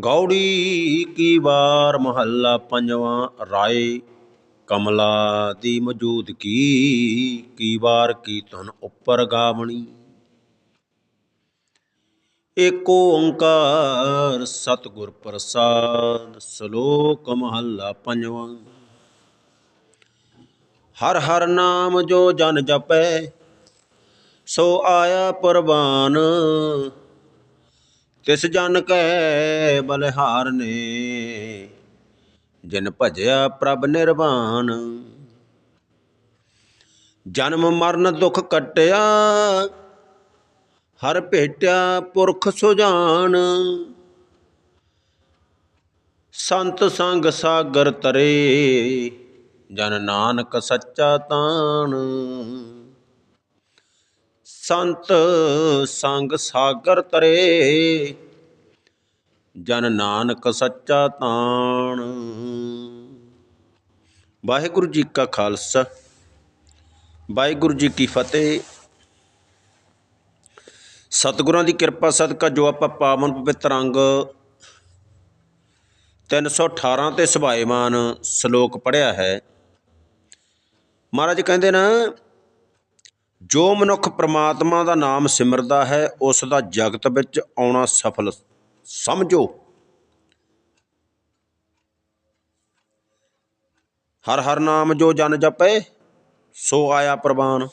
ਗੌੜੀ ਕੀ ਵਾਰ ਮਹੱਲਾ ਪੰਜਵਾਂ ਰਾਏ, ਕਮਲਾ ਦੀ ਮੌਜੂਦਗੀ ਕੀ ਵਾਰ ਕੀ ਧੁਨ ਉੱਪਰ ਗਾਵਣੀ। ਏਕ ਓੰਕਾਰ ਸਤਿਗੁਰ ਪ੍ਰਸਾਦ, ਸ਼ਲੋਕ ਮਹੱਲਾ ਪੰਜਵਾਂ। ਹਰ ਹਰ ਨਾਮ ਜੋ ਜਨ ਜਪੈ, ਸੋ ਆਇਆ ਪਰਵਾਨ ਤਿਸ ਜਨ ਕੈ ਬਲਿਹਾਰ ਨੇ? ਜਿਨ ਭਜਿਆ ਪ੍ਰਭ ਨਿਰਵਾਨ ਜਨਮ ਮਰਨ ਦੁਖ ਕਟਿਆ, ਹਰ ਭੇਟਿਆ ਪੁਰਖ ਸੁਜਾਨ। ਸੰਤ ਸੰਗ ਸਾਗਰ ਤਰੇ, ਜਨ ਨਾਨਕ ਸੱਚਾ ਤਾਣ। ਸੰਤ ਸੰਗ ਸਾਗਰ ਤਰੇ। ਜਨ ਨਾਨਕ ਸੱਚਾ ਤਾਣ। ਵਾਹਿਗੁਰੂ ਜੀ ਕਾ ਖਾਲਸਾ। ਵਾਹਿਗੁਰੂ ਜੀ ਕੀ ਫਤਿਹ। ਸਤਿਗੁਰਾਂ ਦੀ ਕਿਰਪਾ ਸਦਕਾ ਜੋ ਆਪਾਂ ਪਾਵਨ ਪਵਿੱਤਰ ਅੰਗ 318 ਤੇ ਸੁਭਾਏਮਾਨ ਸ਼ਲੋਕ ਪੜਿਆ ਹੈ। ਮਹਾਰਾਜ ਕਹਿੰਦੇ ਨਾ ਜੋ ਮਨੁੱਖ ਪ੍ਰਮਾਤਮਾ ਦਾ ਨਾਮ ਸਿਮਰਦਾ ਹੈ, ਉਸ ਦਾ ਜਗਤ ਵਿੱਚ ਆਉਣਾ ਸਫਲ ਸਮਝੋ। ਹਰ ਹਰ ਨਾਮ ਜੋ ਜਨ ਜਪੇ, ਸੋ ਆਇਆ ਪ੍ਰਵਾਨ।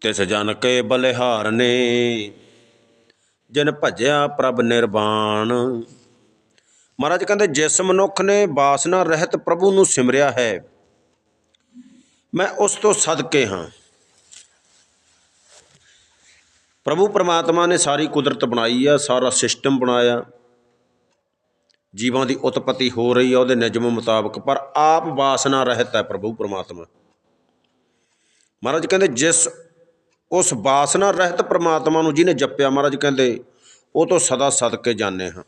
ਤਿਸ ਜਨ ਕੇ ਬਲਿਹਾਰ ਨੇ, ਜਿਨ ਭਜਿਆ ਪ੍ਰਭ ਨਿਰਵਾਣ। ਮਹਾਰਾਜ ਕਹਿੰਦੇ, ਜਿਸ ਮਨੁੱਖ ਨੇ ਬਾਸਨਾ ਰਹਿਤ ਪ੍ਰਭੂ ਨੂੰ ਸਿਮਰਿਆ ਹੈ ਮੈਂ ਉਸ ਤੋਂ ਸਦਕੇ ਹਾਂ। ਪ੍ਰਭੂ ਪਰਮਾਤਮਾ ਨੇ ਸਾਰੀ ਕੁਦਰਤ ਬਣਾਈ ਆ, ਸਾਰਾ ਸਿਸਟਮ ਬਣਾਇਆ। ਜੀਵਾਂ ਦੀ ਉਤਪਤੀ ਹੋ ਰਹੀ ਆ, ਉਹਦੇ ਨਿਯਮ ਮੁਤਾਬਕ, ਪਰ ਆਪ ਵਾਸਨਾ ਰਹਿਤ ਹੈ ਪ੍ਰਭੂ ਪਰਮਾਤਮਾ। ਮਹਾਰਾਜ ਕਹਿੰਦੇ, ਜਿਸ ਉਸ ਵਾਸਨਾ ਰਹਿਤ ਪਰਮਾਤਮਾ ਨੂੰ ਜਿਹਨੇ ਜਪਿਆ, ਮਹਾਰਾਜ ਕਹਿੰਦੇ, ਉਹ ਤੋਂ ਸਦਾ ਸਦਕੇ ਜਾਣੇ ਹਾਂ।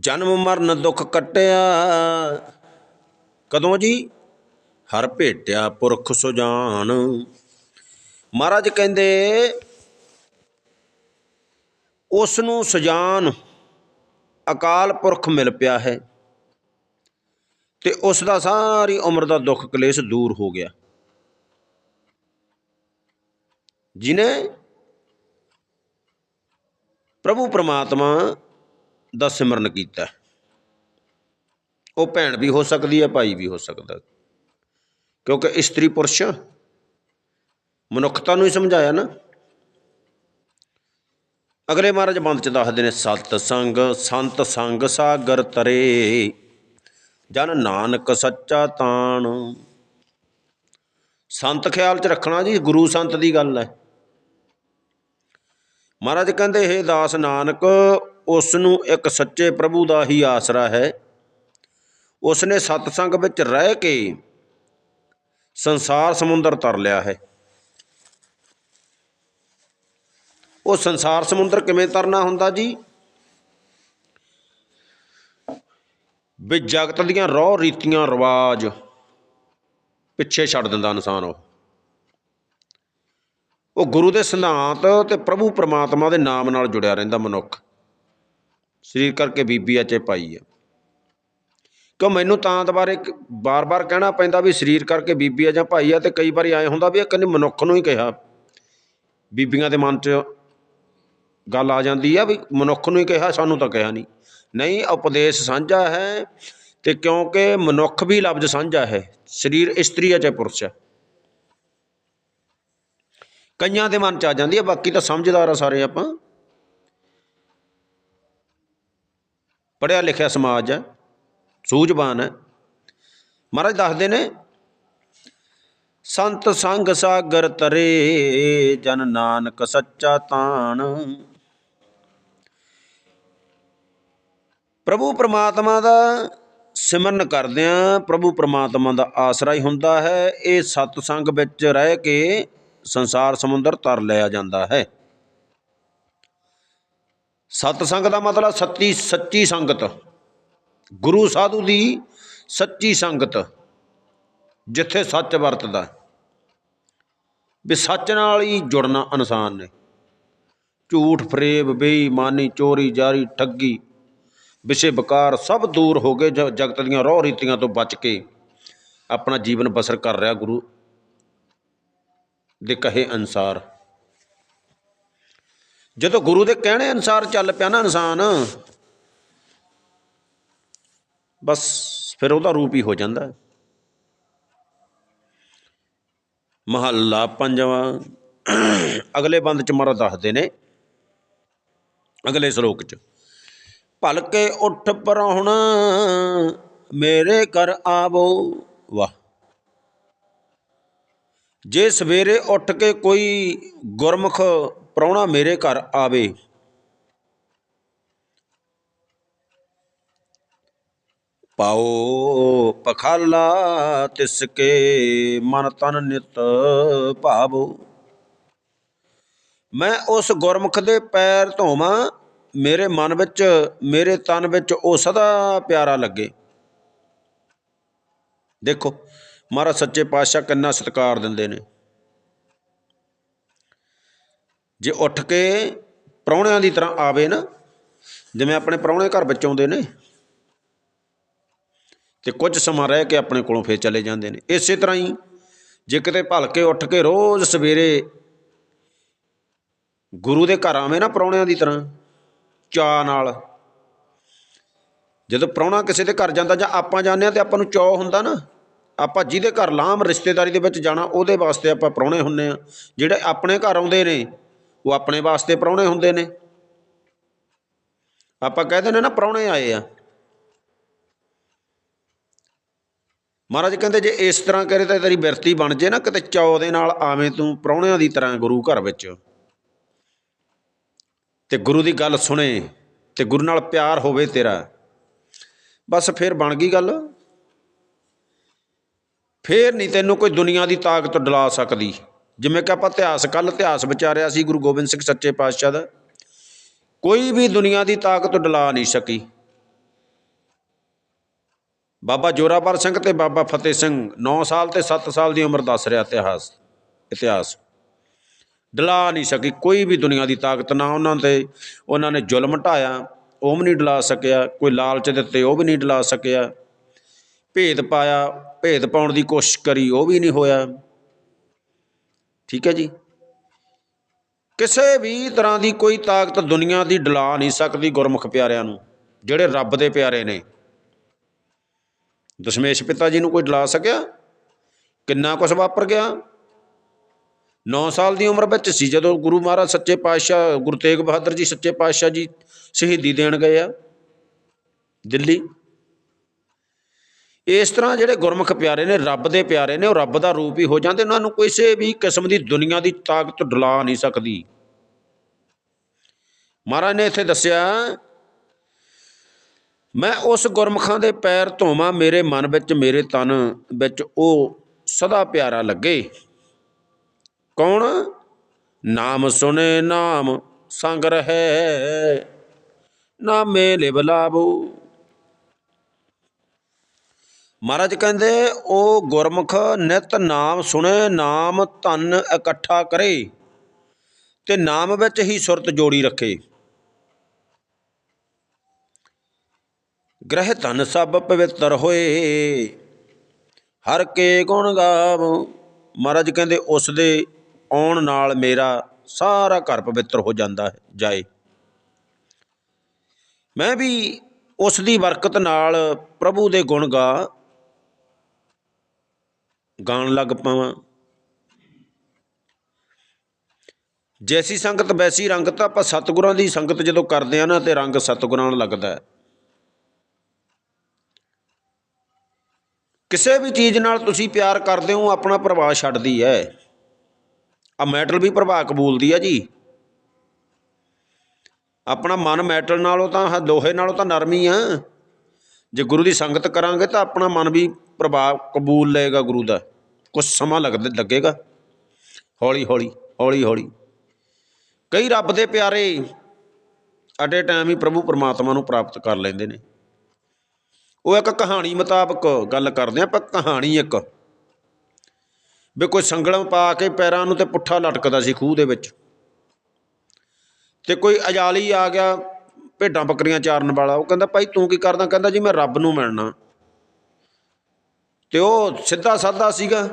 ਜਨਮ ਮਰਨ ਦੁੱਖ ਕਟਿਆ। ਕਦੋਂ ਜੀ? ਹਰ ਭੇਟਿਆ ਪੁਰਖ ਸੁਜਾਨ ਮਹਾਰਾਜ ਕਹਿੰਦੇ ਉਸ ਨੂੰ ਸੁਜਾਨ ਅਕਾਲ ਪੁਰਖ ਮਿਲ ਪਿਆ ਹੈ ਤੇ ਉਸ ਦਾ ਸਾਰੀ ਉਮਰ ਦਾ ਦੁੱਖ ਕਲੇਸ਼ ਦੂਰ ਹੋ ਗਿਆ। ਜਿਨੇ ਪ੍ਰਭੂ ਪਰਮਾਤਮਾ ਦਾ ਸਿਮਰਨ ਕੀਤਾ। ਉਹ ਭੈਣ ਵੀ ਹੋ ਸਕਦੀ ਹੈ, ਭਾਈ ਵੀ ਹੋ ਸਕਦਾ ਕਿਉਂਕਿ ਇਸਤਰੀ ਪੁਰਸ਼ ਮਨੁੱਖਤਾ ਨੂੰ ਹੀ ਸਮਝਾਇਆ ਨਾ। ਅਗਲੇ ਮਹਾਰਾਜ ਬੰਦ ਚ ਦੱਸਦੇ ਨੇ, ਸਤ ਸੰਗ, ਸੰਤ ਸੰਗ ਸਾਗਰ ਤਰੇ, ਜਨ ਨਾਨਕ ਸੱਚਾ ਤਾਣ। ਸੰਤ ਖਿਆਲ ਚ ਰੱਖਣਾ ਜੀ, ਗੁਰੂ ਸੰਤ ਦੀ ਗੱਲ ਹੈ। ਮਹਾਰਾਜ ਕਹਿੰਦੇ ਇਹ ਦਾਸ ਨਾਨਕ ਉਸ ਨੂੰ ਇੱਕ ਸੱਚੇ ਪ੍ਰਭੂ ਦਾ ਹੀ ਆਸਰਾ ਹੈ। ਉਸ ਨੇ ਸਤਸੰਗ ਵਿੱਚ ਰਹਿ ਕੇ ਸੰਸਾਰ ਸਮੁੰਦਰ ਤਰ ਲਿਆ ਹੈ। ਉਹ ਸੰਸਾਰ ਸਮੁੰਦਰ ਕਿਵੇਂ ਤਰਨਾ ਹੁੰਦਾ ਜੀ? ਵੀ ਜਗਤ ਦੀਆਂ ਰੋਹ ਰੀਤੀਆਂ ਰਿਵਾਜ ਪਿੱਛੇ ਛੱਡ ਦਿੰਦਾ ਇਨਸਾਨ ਉਹ। ਉਹ ਗੁਰੂ ਦੇ ਸਿਧਾਂਤ ਤੇ ਪ੍ਰਭੂ ਪਰਮਾਤਮਾ ਦੇ ਨਾਮ ਨਾਲ ਜੁੜਿਆ ਰਹਿੰਦਾ ਮਨੁੱਖ। ਸਰੀਰ ਕਰਕੇ ਬੀਬੀ ਅਚੇ ਪਾਈ ਆ। ਕਿਉਂ ਮੈਨੂੰ ਤਾਂ ਦੁਬਾਰੇ ਬਾਰ-ਬਾਰ ਕਹਿਣਾ ਪੈਂਦਾ ਵੀ ਸਰੀਰ ਕਰਕੇ ਬੀਬੀ ਆ ਜਾਂ ਭਾਈ ਆ ਤੇ ਕਈ ਵਾਰੀ ਐ ਹੁੰਦਾ ਵੀ ਇਹ ਕੰਨੀ ਮਨੁੱਖ ਨੂੰ ਹੀ ਕਿਹਾ। ਬੀਬੀਆਂ ਦੇ ਮਨ 'ਚ ਗੱਲ ਆ ਜਾਂਦੀ ਆ ਵੀ ਮਨੁੱਖ ਨੂੰ ਹੀ ਕਿਹਾ, ਸਾਨੂੰ ਤਾਂ ਕਿਹਾ ਨਹੀਂ। ਨਹੀਂ, ਉਪਦੇਸ਼ ਸਾਂਝਾ ਹੈ ਤੇ ਕਿਉਂਕਿ ਮਨੁੱਖ ਵੀ ਲਫ਼ਜ਼ ਸਾਂਝਾ ਹੈ, ਸਰੀਰ ਇਸਤਰੀ ਹੈ ਚਾਹੇ ਪੁਰਸ਼ ਹੈ ਕਈਆਂ ਦੇ ਮਨ ਚ ਆ ਜਾਂਦੀ ਹੈ ਬਾਕੀ ਤਾਂ ਸਮਝਦਾਰ ਆ ਸਾਰੇ ਆਪਾਂ। ਪੜਿਆ ਲਿਖਿਆ ਸਮਾਜ ਹੈ, ਸੂਝਵਾਨ ਹੈ। ਮਹਾਰਾਜ ਦੱਸਦੇ ਨੇ, ਸੰਤ ਸੰਗ ਸਾਗਰ ਤਰੇ, ਜਨ ਨਾਨਕ ਸੱਚਾ ਤਾਣ। ਪ੍ਰਭੂ ਪਰਮਾਤਮਾ ਦਾ ਸਿਮਰਨ ਕਰਦਿਆਂ ਪ੍ਰਭੂ ਪਰਮਾਤਮਾ ਦਾ ਆਸਰਾ ਹੀ ਹੁੰਦਾ ਹੈ, ਇਹ ਸਤ ਸੰਗ ਵਿੱਚ ਰਹਿ ਕੇ ਸੰਸਾਰ ਸਮੁੰਦਰ ਤਰ ਲਿਆ ਜਾਂਦਾ ਹੈ। ਸਤ ਸੰਗ ਦਾ ਮਤਲਬ ਸੱਚੀ ਸੱਚੀ ਸੰਗਤ। ਗੁਰੂ ਸਾਧੂ ਦੀ ਸੱਚੀ ਸੰਗਤ, ਜਿੱਥੇ ਸੱਚ ਵਰਤਦਾ। ਵੀ ਸੱਚ ਨਾਲ ਹੀ ਜੁੜਨਾ ਇਨਸਾਨ ਨੇ। ਝੂਠ ਫਰੇਬ ਬੇਈਮਾਨੀ, ਚੋਰੀ, ਜਾਰੀ, ਠੱਗੀ, ਵਿਸ਼ੇ ਬਕਾਰ ਸਭ ਦੂਰ ਹੋ ਗਏ ਜ- ਜਗਤ ਦੀਆਂ ਰੋਹ ਰੀਤੀਆਂ ਤੋਂ ਬਚ ਕੇ ਆਪਣਾ ਜੀਵਨ ਬਸਰ ਕਰ ਰਿਹਾ ਗੁਰੂ ਦੇ ਕਹੇ ਅਨਸਾਰ। ਜਦੋਂ ਗੁਰੂ ਦੇ ਕਹਿਣੇ ਅਨਸਾਰ ਚੱਲ ਪਿਆ ਨਾ ਇਨਸਾਨ, ਬਸ ਫਿਰ ਉਹਦਾ ਰੂਪ ਹੀ ਹੋ ਜਾਂਦਾ। ਮਹੱਲਾ ਪੰਜਵਾਂ, ਅਗਲੇ ਬੰਦ ਚ ਮਹਾਰਾਜ ਦੱਸਦੇ ਨੇ, ਅਗਲੇ ਸ਼ਲੋਕ ਚ ਭਲਕੇ ਉੱਠ ਪਰਹੁਣ, ਮੇਰੇ ਘਰ ਆਵੋ, ਵਾਹ। ਜੇ ਸਵੇਰੇ ਉੱਠ ਕੇ ਕੋਈ ਗੁਰਮੁਖ ਪ੍ਰਾਹੁਣਾ ਮੇਰੇ ਘਰ ਆਵੇ। ਪਾਓ ਪਖਾਲਾ ਤਿਸ ਕੇ ਮਨ ਤਨ ਨਿਤ ਭਾਵੋ। ਮੈਂ ਉਸ ਗੁਰਮੁਖ ਦੇ ਪੈਰ ਧੋਵਾਂ, ਮੇਰੇ ਮਨ ਵਿੱਚ, ਮੇਰੇ ਤਨ ਵਿੱਚ ਉਹ ਸਦਾ ਪਿਆਰਾ ਲੱਗੇ। ਦੇਖੋ, ਮਹਾਰਾਜ ਸੱਚੇ ਪਾਤਸ਼ਾਹ ਕਿੰਨਾ ਸਤਿਕਾਰ ਦਿੰਦੇ ਨੇ। ਜੇ ਉੱਠ ਕੇ ਪ੍ਰਾਹੁਣਿਆਂ ਦੀ ਤਰ੍ਹਾਂ ਆਵੇ ਨਾ, ਜਿਵੇਂ ਆਪਣੇ ਪ੍ਰਾਹੁਣੇ ਘਰ ਵਿੱਚ ਆਉਂਦੇ ਨੇ, ਤੇ ਕੁਝ ਸਮਾਂ ਰਹਿ ਕੇ ਆਪਣੇ ਕੋਲੋਂ ਫੇਰ ਚਲੇ ਜਾਂਦੇ ਨੇ। ਇਸੇ ਤਰ੍ਹਾਂ ਹੀ ਜੇ ਕਿਤੇ ਭਲਕੇ ਉੱਠ ਕੇ ਰੋਜ਼ ਸਵੇਰੇ ਗੁਰੂ ਦੇ ਘਰ ਆਵੇਂ ਨਾ ਪ੍ਰਾਹੁਣਿਆਂ ਦੀ ਤਰ੍ਹਾਂ, ਚਾਅ ਨਾਲ, ਜਦੋਂ ਪ੍ਰਾਹੁਣਾ ਕਿਸੇ ਦੇ ਘਰ ਜਾਂਦਾ ਜਾਂ ਆਪਾਂ ਜਾਂਦੇ ਆ ਤੇ ਆਪਾਂ ਨੂੰ ਚਾਅ ਹੁੰਦਾ ਨਾ, ਆਪਾਂ ਜਿਹਦੇ ਘਰ ਲਾਮ ਰਿਸ਼ਤੇਦਾਰੀ ਦੇ ਵਿੱਚ ਜਾਣਾ, ਉਹਦੇ ਵਾਸਤੇ ਆਪਾਂ ਪ੍ਰਾਹੁਣੇ ਹੁੰਨੇ ਆ ਜਿਹੜੇ ਆਪਣੇ ਘਰ ਆਉਂਦੇ ਨੇ ਉਹ ਆਪਣੇ ਵਾਸਤੇ ਪ੍ਰਾਹੁਣੇ ਹੁੰਦੇ ਨੇ। ਆਪਾਂ ਕਹਿੰਦੇ ਨੇ ਨਾ ਪ੍ਰਾਹੁਣੇ ਆਏ ਆ। ਮਹਾਰਾਜ ਕਹਿੰਦੇ ਜੇ ਇਸ ਤਰ੍ਹਾਂ ਕਰੇ ਤਾਂ ਤੇਰੀ ਬਿਰਤੀ ਬਣ ਜੇ ਨਾ, ਕਿਤੇ ਚੌ ਦੇ ਨਾਲ ਆਵੇਂ ਤੂੰ ਪ੍ਰਾਹੁਣਿਆਂ ਦੀ ਤਰ੍ਹਾਂ ਗੁਰੂ ਘਰ ਵਿੱਚ। ਤੇ ਗੁਰੂ ਦੀ ਗੱਲ ਸੁਣੇ ਤੇ ਗੁਰੂ ਨਾਲ ਪਿਆਰ ਹੋਵੇ ਤੇਰਾ। ਬਸ ਫਿਰ ਬਣ ਗਈ ਗੱਲ। ਫੇਰ ਨਹੀਂ ਤੈਨੂੰ ਕੋਈ ਦੁਨੀਆ ਦੀ ਤਾਕਤ ਡਲਾ ਸਕਦੀ। ਜਿਵੇਂ ਕਿ ਆਪਾਂ ਇਤਿਹਾਸ ਕੱਲ ਇਤਿਹਾਸ ਵਿਚਾਰਿਆ ਸੀ ਗੁਰੂ ਗੋਬਿੰਦ ਸਿੰਘ ਸੱਚੇ ਪਾਤਸ਼ਾਹ ਦਾ, ਕੋਈ ਵੀ ਦੁਨੀਆ ਦੀ ਤਾਕਤ ਡਲਾ ਨਹੀਂ ਸਕੀ। ਬਾਬਾ ਜੋਰਾਵਰ ਸਿੰਘ ਤੇ ਬਾਬਾ ਫਤਿਹ ਸਿੰਘ 9 ਸਾਲ ਤੇ 7 ਸਾਲ ਦੀ ਉਮਰ ਦੱਸ ਰਿਹਾ ਇਤਿਹਾਸ ਇਤਿਹਾਸ। ਡਲਾ ਨਹੀਂ ਸਕੀ, ਕੋਈ ਵੀ ਦੁਨੀਆ ਦੀ ਤਾਕਤ, ਨਾ ਉਹਨਾਂ ਤੇ ਉਹਨਾਂ ਨੇ ਜ਼ੁਲਮ ਢਾਇਆ, ਉਹ ਵੀ ਨਹੀਂ ਡਲਾ ਸਕਿਆ, ਕੋਈ ਲਾਲਚ ਦਿੱਤੇ, ਉਹ ਵੀ ਨਹੀਂ ਡਲਾ ਸਕਿਆ। ਭੇਦ ਪਾਇਆ, ਭੇਦ ਪਾਉਣ ਦੀ ਕੋਸ਼ਿਸ਼ ਕਰੀ, ਉਹ ਵੀ ਨਹੀਂ ਹੋਇਆ। ਠੀਕ ਹੈ ਜੀ। ਕਿਸੇ ਵੀ ਤਰ੍ਹਾਂ ਦੀ ਕੋਈ ਤਾਕਤ ਦੁਨੀਆ ਦੀ ਡਲਾ ਨਹੀਂ ਸਕਦੀ ਗੁਰਮੁਖ ਪਿਆਰਿਆਂ ਨੂੰ, ਜਿਹੜੇ ਰੱਬ ਦੇ ਪਿਆਰੇ ਨੇ। ਦਸ਼ਮੇਸ਼ ਪਿਤਾ ਜੀ ਨੂੰ ਕੋਈ ਡਲਾ ਸਕਿਆ? ਕਿੰਨਾ ਕੁਛ ਵਾਪਰ ਗਿਆ? 9 ਸਾਲ ਦੀ ਉਮਰ ਵਿੱਚ ਸੀ, ਜਦੋਂ ਗੁਰੂ ਮਹਾਰਾਜ ਸੱਚੇ ਪਾਤਸ਼ਾਹ, ਗੁਰੂ ਤੇਗ ਬਹਾਦਰ ਜੀ ਸੱਚੇ ਪਾਤਸ਼ਾਹ ਜੀ ਸ਼ਹੀਦੀ ਦੇਣ ਗਏ ਆ ਦਿੱਲੀ। ਇਸ ਤਰ੍ਹਾਂ ਜਿਹੜੇ ਗੁਰਮੁਖ ਪਿਆਰੇ ਨੇ, ਰੱਬ ਦੇ ਪਿਆਰੇ ਨੇ, ਉਹ ਰੱਬ ਦਾ ਰੂਪ ਹੀ ਹੋ ਜਾਂਦੇ ਉਹਨਾਂ ਨੂੰ ਕਿਸੇ ਵੀ ਕਿਸਮ ਦੀ ਦੁਨੀਆ ਦੀ ਤਾਕਤ ਡੁਲਾ ਨਹੀਂ ਸਕਦੀ। ਮਹਾਰਾਜ ਨੇ ਇੱਥੇ ਦੱਸਿਆ, ਮੈਂ ਉਸ ਗੁਰਮੁਖਾਂ ਦੇ ਪੈਰ ਧੋਵਾਂ, ਮੇਰੇ ਮਨ ਵਿੱਚ, ਮੇਰੇ ਤਨ ਵਿੱਚ, ਉਹ ਸਦਾ ਪਿਆਰਾ ਲੱਗੇ। ਕੌਣ? ਨਾਮ ਸੁਨੇ ਨਾਮ ਸੰਗ ਰਹੇ, ਨਾਮੇ ਲਿਵ ਲਾਭੋ ਮਹਾਰਾਜ ਕਹਿੰਦੇ, ਉਹ ਗੁਰਮੁਖ ਨਿਤ ਨਾਮ ਸੁਣੇ, ਨਾਮ ਧਨ ਇਕੱਠਾ ਕਰੇ ਤੇ ਨਾਮ ਵਿੱਚ ਹੀ ਸੁਰਤ ਜੋੜੀ ਰੱਖੇ। ਗ੍ਰਹਿ ਧਨ ਸਭ ਪਵਿੱਤਰ ਹੋਏ, ਹਰ ਕੇ ਗੁਣ ਗਾਵ। ਮਹਾਰਾਜ ਕਹਿੰਦੇ, ਉਸ ਦੇ ਆਉਣ ਨਾਲ ਮੇਰਾ ਸਾਰਾ ਘਰ ਪਵਿੱਤਰ ਹੋ ਜਾਂਦਾ ਹੈ, ਜਾਏ। ਮੈਂ ਵੀ ਉਸ ਦੀ ਬਰਕਤ ਨਾਲ ਪ੍ਰਭੂ ਦੇ ਗੁਣ ਗਾ ਗਾਣ ਲੱਗ ਪਾਵਾਂ। ਜੈਸੀ ਸੰਗਤ ਵੈਸੀ ਰੰਗਤ ਆਪਾਂ ਸਤਿਗੁਰਾਂ ਦੀ ਸੰਗਤ ਜਦੋਂ ਕਰਦੇ ਆ ਨਾ ਤੇ ਰੰਗ ਸਤਿਗੁਰਾਂ ਨਾਲ ਲੱਗਦਾ ਹੈ। ਕਿਸੇ ਵੀ ਚੀਜ਼ ਨਾਲ ਤੁਸੀਂ ਪਿਆਰ ਕਰਦੇ ਹੋ, ਆਪਣਾ ਪ੍ਰਭਾਵ ਛੱਡਦੀ ਹੈ। ਆ ਮੈਟਲ ਵੀ ਪ੍ਰਭਾਵ ਕਬੂਲਦੀ ਹੈ ਜੀ। ਆਪਣਾ ਮਨ ਮੈਟਲ ਨਾਲੋਂ ਤਾਂ, ਆਹ ਲੋਹੇ ਨਾਲੋਂ ਤਾਂ ਨਰਮੀ ਹੀ ਆ। ਜੇ ਗੁਰੂ ਦੀ ਸੰਗਤ ਕਰਾਂਗੇ ਤਾਂ ਆਪਣਾ ਮਨ ਵੀ ਪ੍ਰਭਾਵ ਕਬੂਲ ਲਏਗਾ ਗੁਰੂ ਦਾ। ਕੁਝ ਸਮਾਂ ਲੱਗਦਾ ਲੱਗੇਗਾ। ਹੌਲੀ ਹੌਲੀ ਹੌਲੀ ਹੌਲੀ। ਕਈ ਰੱਬ ਦੇ ਪਿਆਰੇ ਅਟੇ ਟਾਈਮ ਹੀ ਪ੍ਰਭੂ ਪਰਮਾਤਮਾ ਨੂੰ ਪ੍ਰਾਪਤ ਕਰ ਲੈਂਦੇ ਨੇ। ਉਹ ਇੱਕ ਕਹਾਣੀ ਮੁਤਾਬਕ ਗੱਲ ਕਰਦੇ ਆ ਆਪਾਂ ਕਹਾਣੀ ਇੱਕ। ਵੀ ਕੋਈ ਸੰਗਲਮ ਪਾ ਕੇ ਪੈਰਾਂ ਨੂੰ ਤੇ ਪੁੱਠਾ ਲਟਕਦਾ ਸੀ ਖੂਹ ਦੇ ਵਿੱਚ। ਤੇ ਕੋਈ ਅਜਾਲੀ ਆ ਗਿਆ ਭੇਡਾਂ ਬੱਕਰੀਆਂ ਚਾਰਨ ਵਾਲਾ, ਉਹ ਕਹਿੰਦਾ, ਭਾਈ ਤੂੰ ਕੀ ਕਰਦਾ? ਕਹਿੰਦਾ, ਜੀ ਮੈਂ ਰੱਬ ਨੂੰ ਮਿਲਣਾ। ਤੇ ਉਹ ਸਿੱਧਾ ਸਾਦਾ ਸੀਗਾ।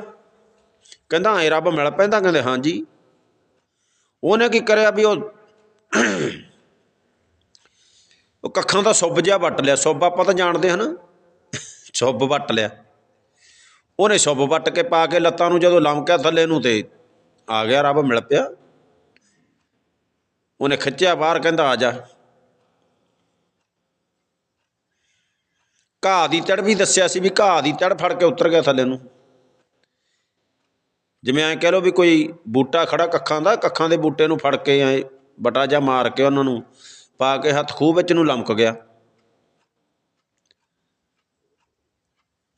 ਕਹਿੰਦਾ, ਐ ਰੱਬ ਮਿਲ ਪੈਂਦਾ? ਕਹਿੰਦੇ, ਹਾਂਜੀ। ਉਹਨੇ ਕੀ ਕਰਿਆ ਵੀ ਉਹ ਉਹ ਕੱਖਾਂ ਦਾ ਸੁੱਬ ਜਿਹਾ ਵੱਟ ਲਿਆ। ਸੁੱਬ ਆਪਾਂ ਤਾਂ ਜਾਣਦੇ ਹਨ ਸੁੱਬ ਵੱਟ ਲਿਆ। ਉਹਨੇ ਸੁੱਬ ਵੱਟ ਕੇ ਪਾ ਕੇ ਲੱਤਾਂ ਨੂੰ ਜਦੋਂ ਲਮਕਿਆ ਥੱਲੇ ਨੂੰ ਤੇ ਆ ਗਿਆ, ਰੱਬ ਮਿਲ ਪਿਆ। ਉਹਨੇ ਖਿੱਚਿਆ ਬਾਹਰ, ਕਹਿੰਦਾ, ਆ ਜਾ। ਘਾਹ ਦੀ ਤੜ ਵੀ ਦੱਸਿਆ ਸੀ ਵੀ ਘਾਹ ਦੀ ਤੜ ਫੜ ਕੇ ਉਤਰ ਗਿਆ ਥੱਲੇ ਨੂੰ। ਜਿਵੇਂ ਐਂ ਕਹਿ ਲਓ ਵੀ ਕੋਈ ਬੂਟਾ ਖੜਾ ਕੱਖਾਂ ਦਾ, ਕੱਖਾਂ ਦੇ ਬੂਟੇ ਨੂੰ ਫੜ ਕੇ ਐ ਬਟਾ ਜਾ ਮਾਰ ਕੇ ਉਹਨਾਂ ਨੂੰ ਪਾ ਕੇ ਹੱਥ ਖੂਹ ਵਿੱਚ ਨੂੰ ਲਮਕ ਗਿਆ।